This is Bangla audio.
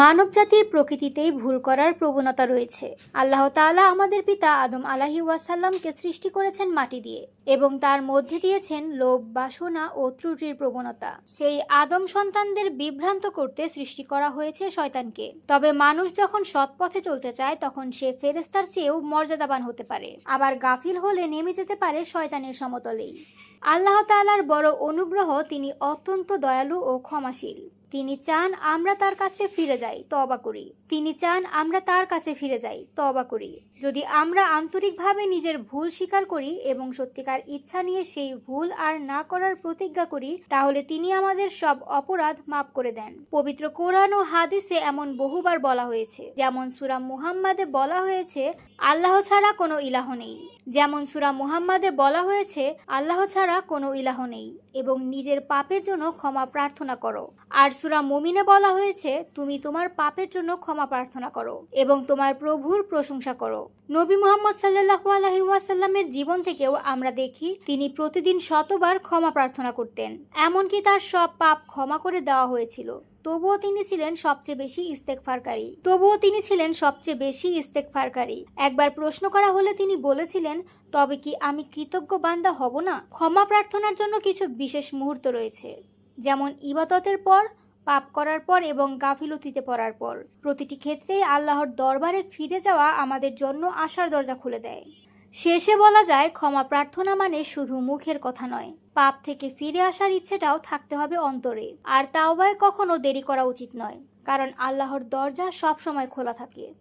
মানব জাতির প্রকৃতিতেই ভুল করার প্রবণতা রয়েছে। আল্লাহ তাআলা আমাদের পিতা আদম আলাহি ওয়াসাল্লামকে সৃষ্টি করেছেন মাটি দিয়ে এবং তার মধ্যে দিয়েছেন লোভ, বাসনা ও ত্রুটির প্রবণতা। সেই আদম সন্তানদের বিভ্রান্ত করতে সৃষ্টি করা হয়েছে শয়তানকে। তবে মানুষ যখন সৎ পথে চলতে চায়, তখন সে ফেরেস্তার চেয়েও মর্যাদাবান হতে পারে। আবার গাফিল হলে নেমে যেতে পারে শয়তানের সমতলেই। আল্লাহ তালার বড় অনুগ্রহ, তিনি অত্যন্ত দয়ালু ও ক্ষমাশীল। তিনি চান আমরা তার কাছে ফিরে যাই তবা করি। তিনি চান আমরা তার কাছে ফিরে যাই তবা করি। যদি আমরা আন্তরিকভাবে নিজের ভুল স্বীকার করি এবং সত্যিকার ইচ্ছা নিয়ে সেই ভুল আর না করার প্রতিজ্ঞা করি, তাহলে তিনি আমাদের সব অপরাধ মাফ করে দেন। পবিত্র কোরআন ও হাদিসে এমন বহুবার বলা হয়েছে, যেমন সুরাম মুহাম্মাদে বলা হয়েছে, আল্লাহ ছাড়া কোনো ইলাহ নেই। যেমন সুরা মুহাম্মাদে বলা হয়েছে, আল্লাহ ছাড়া কোনো ইলাহ নেই এবং নিজের পাপের জন্য ক্ষমা প্রার্থনা করো। আর সুরা মমিনে বলা হয়েছে, তুমি তোমার পাপের জন্য ক্ষমা প্রার্থনা করো এবং তোমার প্রভুর প্রশংসা করো। নবী মোহাম্মদ সাল্লাহু আলহি ওয়াসাল্লামের জীবন থেকেও আমরা দেখি, তিনি প্রতিদিন শতবার ক্ষমা প্রার্থনা করতেন। এমনকি তার সব পাপ ক্ষমা করে দেওয়া হয়েছিল। তবুও তিনি ছিলেন সবচেয়ে বেশি ইস্তেকফারকারী তবুও তিনি ছিলেন সবচেয়ে বেশি ইস্তেকফারকারী একবার প্রশ্ন করা হলে তিনি বলেছিলেন, তবে কি আমি কৃতজ্ঞ বান্দা হব না? ক্ষমা প্রার্থনার জন্য কিছু বিশেষ মুহূর্ত রয়েছে। যেমন ইবাদতের পর, পাপ করার পর এবং গাফিলতিতে পড়ার পর। প্রতিটি ক্ষেত্রেই আল্লাহর দরবারে ফিরে যাওয়া আমাদের জন্য আশার দরজা খুলে দেয়। শেষে বলা যায়, ক্ষমা প্রার্থনা মানে শুধু মুখের কথা নয়। পাপ থেকে ফিরে আসার ইচ্ছেটাও থাকতে হবে অন্তরে। আর তাওবায় কখনো দেরি করা উচিত নয়, কারণ আল্লাহর দরজা সবসময় খোলা থাকে।